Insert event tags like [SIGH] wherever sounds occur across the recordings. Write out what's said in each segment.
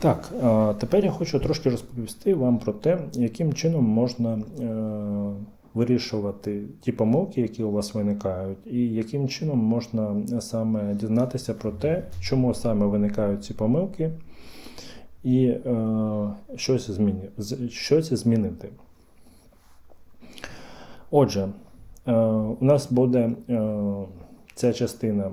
Так, тепер я хочу трошки розповісти вам про те, яким чином можна е, вирішувати ті помилки, які у вас виникають, і яким чином можна саме дізнатися про те, чому саме виникають ці помилки, і е, зміни, щось змінити. Отже, е, у нас буде е, ця частина,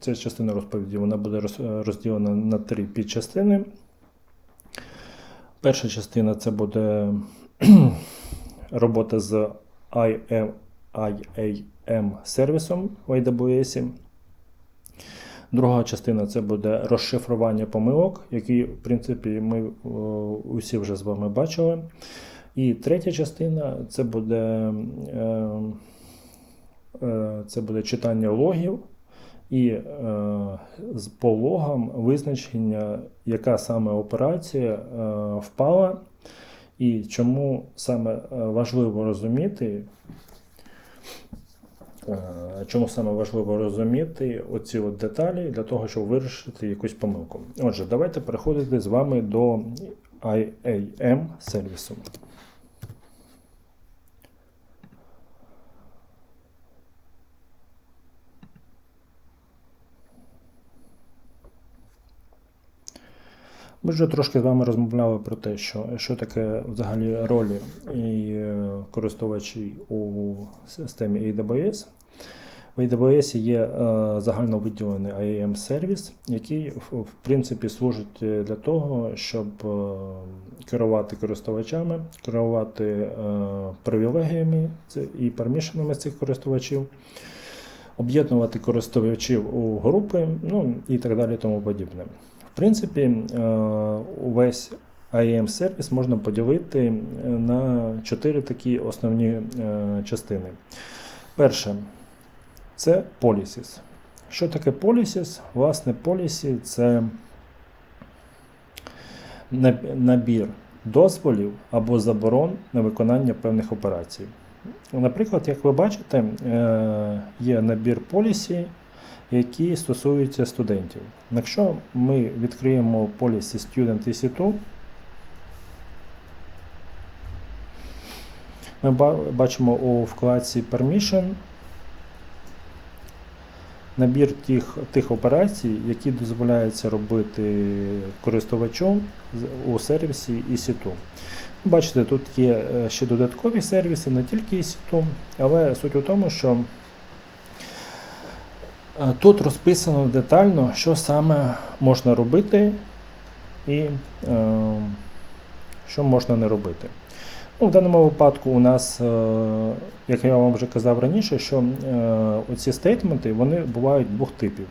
ця частина розповіді вона буде розділена на три підчастини. Перша частина це буде [CLEARS THROAT] робота з IAM, сервісом в AWS. Друга частина це буде розшифрування помилок, які, в принципі, ми о, усі вже з вами бачили. І третя частина це буде, е, е, це буде читання логів і е, з по логам визначення, яка саме операція е, впала, і чому саме е, важливо розуміти, е, чому саме важливо розуміти оці от деталі для того, щоб вирішити якусь помилку. Отже, давайте переходити з вами до IAM сервісу. Ми вже трошки з вами розмовляли про те, що, що таке взагалі ролі е, користувачі у системі AWS. В AWS є е, загально виділений IAM сервіс, який в, принципі служить для того, щоб е, керувати користувачами, керувати привілегіями і пермішенами цих користувачів, об'єднувати користувачів у групи, ну і так далі, тому подібне. В принципі, е, увесь IAM сервіс можна поділити е, на чотири такі основні е, частини. Перше це policies. Що таке policies? Власне, policy це набір дозволів або заборон на виконання певних операцій. Наприклад, як ви бачите, є набір полісі, які стосуються студентів. Якщо ми відкриємо полісі Student EC2, ми бачимо у вкладці Permission набір тих, тих операцій, які дозволяється робити користувачу у сервісі EC2. Бачите, тут є е, ще додаткові сервіси, не тільки EC2, але суть у тому, що Тут розписано детально, що саме можна робити і е, що можна не робити. Ну, в даному випадку у нас, е, як я вам вже казав раніше, що е, оці стейтменти вони бувають двох типів.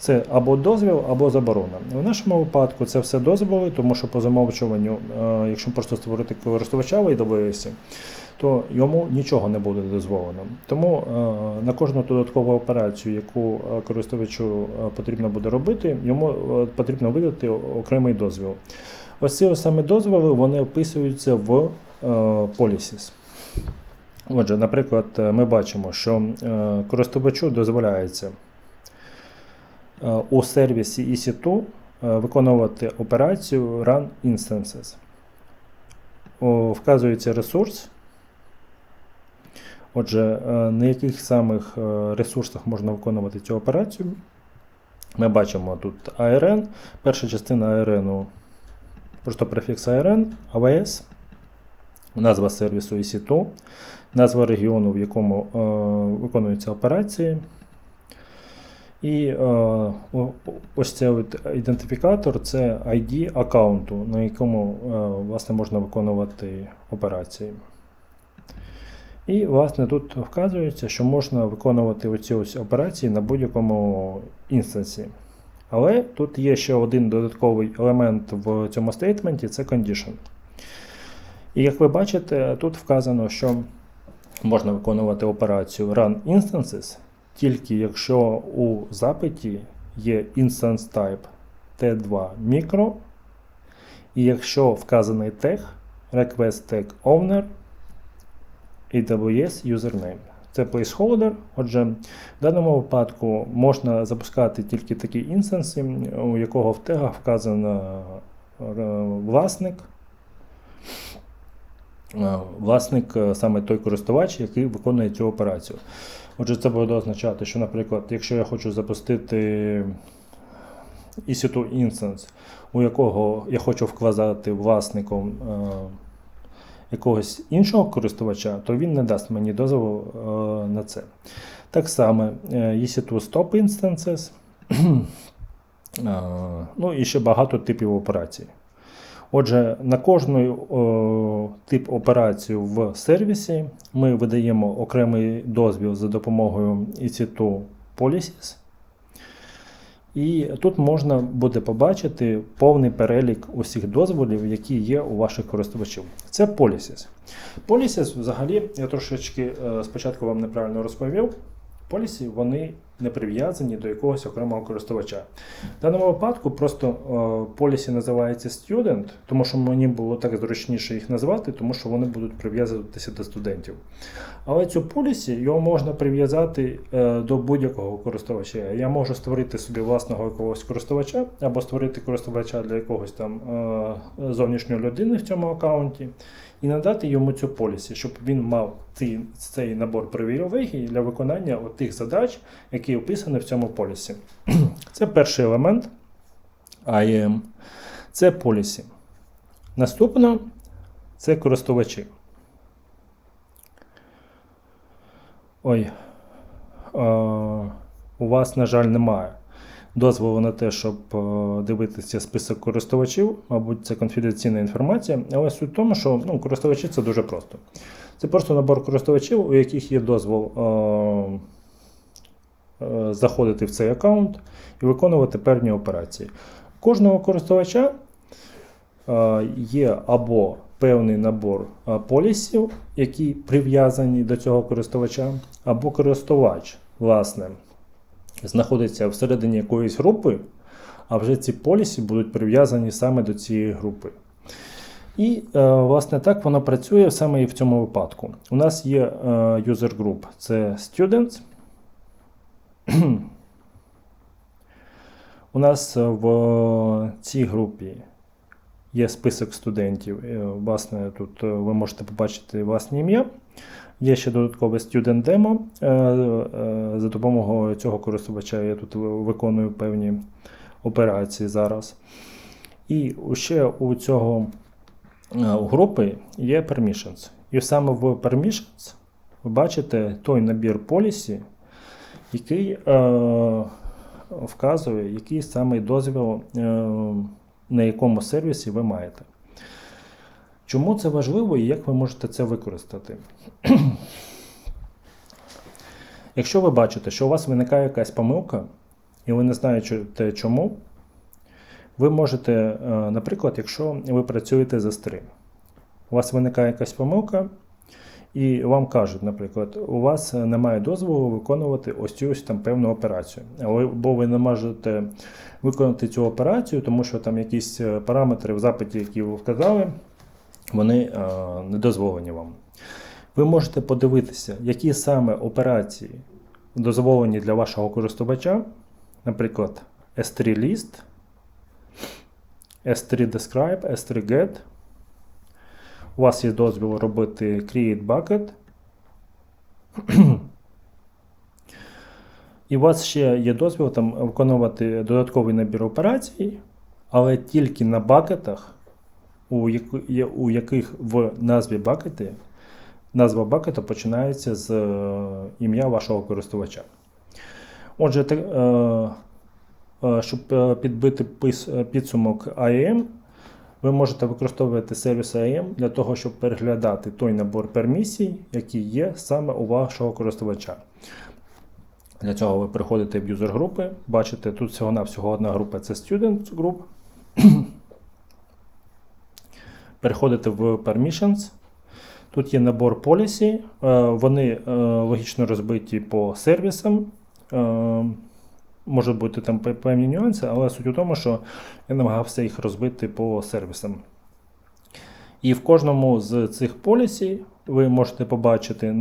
Це або дозвіл, або заборона. В нашому випадку це все дозволи, тому що по замовчуванню, е, якщо просто створити користувача в AWS, то йому нічого не буде дозволено. Тому е, на кожну додаткову операцію, яку е, користувачу потрібно буде робити, йому потрібно видати окремий дозвіл. Ось ці саме дозволи вони описуються в policies. Отже, наприклад, ми бачимо, що користувачу дозволяється у сервісі EC2 е, виконувати операцію Run Instances. Вказується ресурс. Отже, е, на яких самих е, ресурсах можна виконувати цю операцію. Ми бачимо тут ARN. Перша частина ARN, просто префікс ARN, AWS, назва сервісу EC2, назва регіону, в якому е, виконуються операції. І е, ось цей ідентифікатор це ID аккаунту, на якому е, власне, можна виконувати операції. І, власне, тут вказується, що можна виконувати оці ось операції на будь-якому інстансі. Але тут є ще один додатковий елемент в цьому стейтменті це condition. І як ви бачите, тут вказано, що можна виконувати операцію Run Instances, тільки якщо у запиті є instance type T2 micro, і якщо вказаний тег request tag owner AWS username. Це placeholder. Отже, в даному випадку можна запускати тільки такі інстанси, у якого в тегах вказано власник. Е, Власник е, саме той користувач, який виконує цю операцію. Отже, це буде означати, що, наприклад, якщо я хочу запустити EC2 Instance, у якого я хочу вказати власником е, якогось іншого користувача, то він не дасть мені дозволу е, на це. Так само е, EC2 Stop Instances, [CLEARS THROAT] ну і ще багато типів операцій. Отже, на кожну о, тип операцію в сервісі ми видаємо окремий дозвіл за допомогою EC2 Policies. І тут можна буде побачити повний перелік усіх дозволів, які є у ваших користувачів. Це Policies. Policies взагалі, я трошечки е, спочатку вам неправильно розповів. Полісі вони не прив'язані до якогось окремого користувача. В даному випадку просто полісі називається Student, тому що мені було так зручніше їх назвати, тому що вони будуть прив'язуватися до студентів. Але цю полісі його можна прив'язати е, до будь-якого користувача. Я можу створити собі власного якогось користувача або створити користувача для якогось там е, зовнішньої людини в цьому аккаунті і надати йому цю полісі, щоб він мав цей, цей набор привілегій для виконання тих задач, які описані в цьому полісі. [CLEARS THROAT] Це перший елемент IAM. Це полісі. Наступно це користувачі. Ой, у вас, на жаль, немає дозволу на те, щоб е, дивитися список користувачів, мабуть, це конфіденційна інформація, але суть в тому, що ну, користувачі це дуже просто. Це просто набор користувачів, у яких є дозвол е, заходити в цей аккаунт і виконувати певні операції. Кожного користувача е, є або певний набор е, полісів, які прив'язані до цього користувача, або користувач, власне знаходиться всередині якоїсь групи, а вже ці полісі будуть прив'язані саме до цієї групи. І, е, власне, так воно працює саме і в цьому випадку. У нас є е, user group, це students. [CLEARS THROAT] У нас в цій групі є список студентів. Е, власне, тут ви можете побачити власне ім'я. Є ще додаткове Student Demo. Е, е, за допомогою цього користувача я тут виконую певні операції зараз. І ще у цього у е, групи є Permissions. І саме в Permissions ви бачите той набір полісі, який е, вказує, який саме дозвіл, е, на якому сервісі ви маєте. Чому це важливо і як ви можете це використати? [CLEARS THROAT] Якщо ви бачите, що у вас виникає якась помилка, і ви не знаєте чому, ви можете, е, наприклад, якщо ви працюєте за стрим, у вас виникає якась помилка, і вам кажуть, наприклад, у вас немає дозволу виконувати ось цю ось там певну операцію. Або ви не можете виконати цю операцію, тому що там якісь е, параметри в запиті, які ви вказали, вони е, не дозволені вам. Ви можете подивитися, які саме операції дозволені для вашого користувача, наприклад, S3 List, S3 Describe, S3 Get. У вас є дозвіл робити Create Bucket. І у вас ще є дозвіл там виконувати додатковий набір операцій, але тільки на бакетах, у яких в назві бакети Назва бакета починається з е, ім'я вашого користувача. Отже, е, е, щоб підбити підсумок IAM, ви можете використовувати сервіс IAM для того, щоб переглядати той набор пермісій, який є саме у вашого користувача. Для цього ви приходите в юзер групи, бачите, тут всього-навсього одна група це Student Group. [CLEARS THROAT] Переходите в Permissions. Тут є набор полісі, е, вони е, логічно розбиті по сервісам. Е, Можуть бути там певні нюанси, але суть у тому, що я намагався їх розбити по сервісам. І в кожному з цих полісі ви можете побачити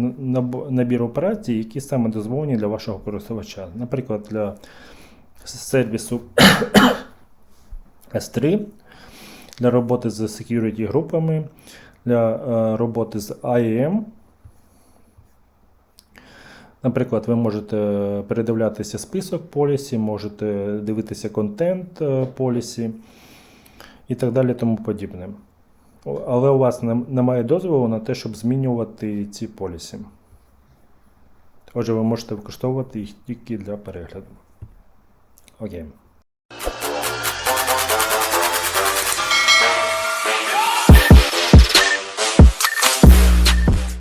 набір операцій, які саме дозволені для вашого користувача. Наприклад, для сервісу [COUGHS] S3 для роботи з security групами, для е, роботи з IAM. Наприклад, ви можете передивлятися список полісі, можете дивитися контент е, полісі і так далі тому подібне. Але у вас немає дозволу на те, щоб змінювати ці полісі. Отже, ви можете використовувати їх тільки для перегляду. Окей.